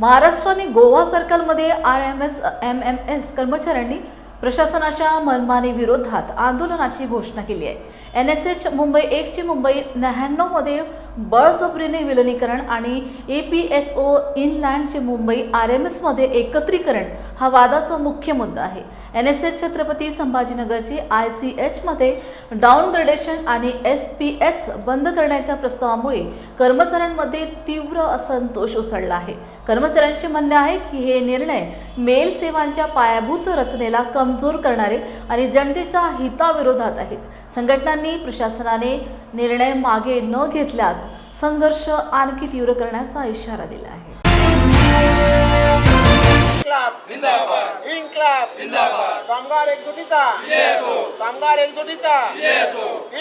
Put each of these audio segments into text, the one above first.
महाराष्ट्र आणि गोवा सर्कलमध्ये R M S M M S कर्मचाऱ्यांनी प्रशासनाच्या मनमानी विरोधात आंदोलनाची घोषणा केली आहे. एन एस एच मुंबई एकची मुंबई न्याण्णवमध्ये बळजबरीने विलनीकरण आणि ए पी एस ओ इनलँडचे मुंबई आर एम एसमध्ये एकत्रीकरण हा वादाचा मुख्य मुद्दा आहे. एन एस एच छत्रपती संभाजीनगरची आय सी एचमध्ये डाऊनग्रेडेशन आणि एस पी एच बंद करण्याच्या प्रस्तावामुळे कर्मचाऱ्यांमध्ये तीव्र असंतोष उसळला आहे. कर्मचाऱ्यांचे म्हणणे आहे की हे निर्णय मेल सेवांच्या पायाभूत रचनेला कमजोर करणारे आणि जनतेच्या हिताविरोधात आहेत. संघटनांनी प्रशासनाने निर्णय मागे न घेतल्यास संघर्ष आणखी तीव्र करण्याचा इशारा दिला आहे. इन्क्लाब. जिंदाबाद. इन्क्लाब. जिंदाबाद. कामगार एकजुटीचा. कामगार एकजुटीचा.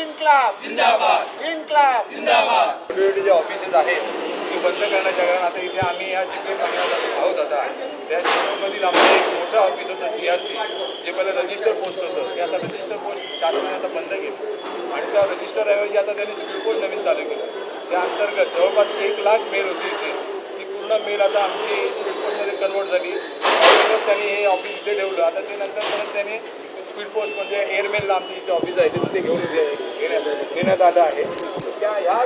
इन्क्लाब. जिंदाबाद. इन्क्लाब. जे ऑफिसेस आहेत ते बंद करण्याच्या कारण आता इथे आम्ही या आहोत आता. त्या जिल्ह्यामधील आमचं एक मोठं ऑफिस होतं सी आर सी जे पहिलं रजिस्टर पोस्ट होतं. ते आता रजिस्टर पोस्ट शासनाने आता बंद केलं. त्या रजिस्टर ऐवजी आता त्यांनी सिव्हिल कोड नवीन चालू केलं? त्या अंतर्गत जवळपास एक लाख मेल होती इथे. ती पूर्ण मेल आता आमची स्पीड पोस्टमध्ये कन्वर्ट झाली. त्यांनी हे ऑफिस इथे ठेवलं. आता ते नंतर परत त्यांनी स्पीड पोस्ट म्हणजे एअरमेलला आमचं इथे ऑफिस आहे. तिथे ते घेऊन घेण्यात आलं आहे. त्या ह्या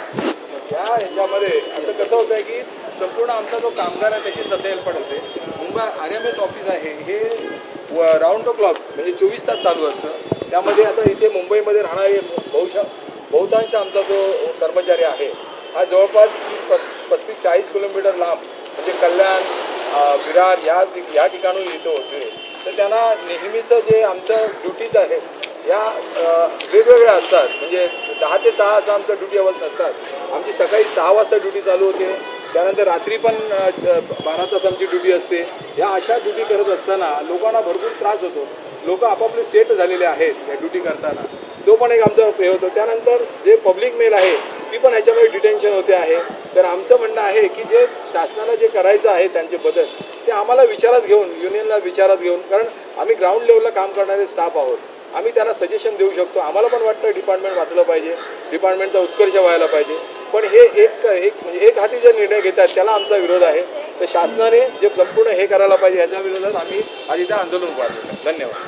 या ह्याच्यामध्ये असं कसं होतं आहे की संपूर्ण आमचा जो कामगार आहे त्याची ससेल पण होते. Mumbai R M S office आहे. हे राऊंड द क्लॉक म्हणजे चोवीस तास चालू असतं. त्यामध्ये आता इथे मुंबईमध्ये राहणारे बहुशा बहुतांश आमचा जो कर्मचारी आहे हा जवळपास पस्तीस चाळीस किलोमीटर लांब म्हणजे कल्याण विरार या या ठिकाणून येतो होते तर त्यांना नेहमीचं जे आमचं ड्युटीज आहे या वेगवेगळ्या असतात. म्हणजे दहा ते सहा असं आमचं ड्युटी अवर्स नसतात. आमची सकाळी सहा वाजता ड्युटी चालू होते. त्यानंतर रात्री पण बारा तास आमची ड्युटी असते. या अशा ड्युटी करत असताना लोकांना भरपूर त्रास होतो. लोक आपापले सेट झालेले आहेत या ड्युटी करताना. तो पण एक आमचा हे होतो. त्यानंतर जे पब्लिक मेल आहे ती पण ह्याच्यामध्ये डिटेन्शन होते आहे. तर आमचं म्हणणं आहे की जे शासनाला जे करायचं आहे त्यांचे बदल ते आम्हाला विचारात घेऊन युनियनला विचारात घेऊन कारण आम्ही ग्राउंड लेवलला काम करणारे स्टाफ आहोत. आम्ही त्यांना सजेशन देऊ शकतो. आम्हाला पण वाटतं डिपार्टमेंट वाचलं पाहिजे. डिपार्टमेंटचा उत्कर्ष व्हायला पाहिजे. पण हे एक एक म्हणजे एक हाती जे निर्णय घेतात त्याला आमचा विरोध आहे. तर शासनाने जे संपूर्ण हे करायला पाहिजे याच्या विरोधात आम्ही आज इथे आंदोलन उभारलेलं धन्यवाद.